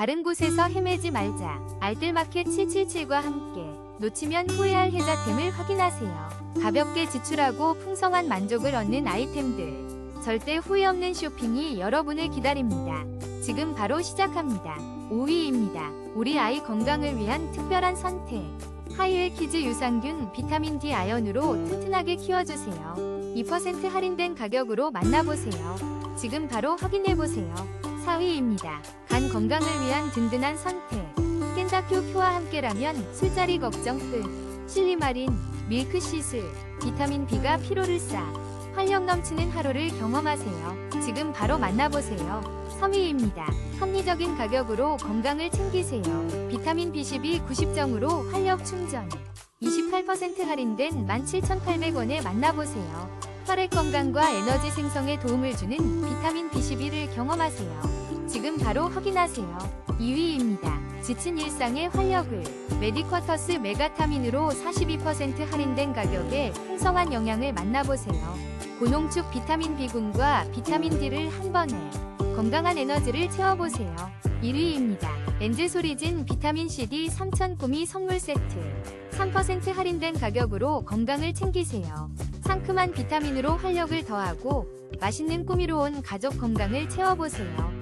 다른 곳에서 헤매지 말자. 알뜰마켓 777과 함께 놓치면 후회할 혜자템을 확인하세요. 가볍게 지출하고 풍성한 만족을 얻는 아이템들. 절대 후회 없는 쇼핑이 여러분을 기다립니다. 지금 바로 시작합니다. 5위입니다. 우리 아이 건강을 위한 특별한 선택. 하이웰 키즈 유산균 비타민 D 아연으로 튼튼하게 키워주세요. 2% 할인된 가격으로 만나보세요. 지금 바로 확인해보세요. 4위입니다. 간 건강을 위한 든든한 선택. 깬다큐 큐와 함께라면 술자리 걱정 끝. 실리마린, 밀크시슬, 비타민 B가 피로를 쌓아 활력 넘치는 하루를 경험하세요. 지금 바로 만나보세요. 3위입니다. 합리적인 가격으로 건강을 챙기세요. 비타민 B12 90정으로 활력 충전. 28% 할인된 17,800원에 만나보세요. 혈액 건강과 에너지 생성에 도움을 주는 비타민 B12를 경험하세요. 지금 바로 확인하세요. 2위입니다. 지친 일상의 활력을 메디쿼터스 메가타민으로 42% 할인된 가격에 풍성한 영양을 만나보세요. 고농축 비타민 B군과 비타민 D를 한 번에 건강한 에너지를 채워보세요. 1위입니다. 엔젤 소리진 비타민 CD 3000 꾸미 선물 세트. 3% 할인된 가격으로 건강을 챙기세요. 상큼한 비타민으로 활력을 더하고 맛있는 꾸미로 온 가족 건강을 채워보세요.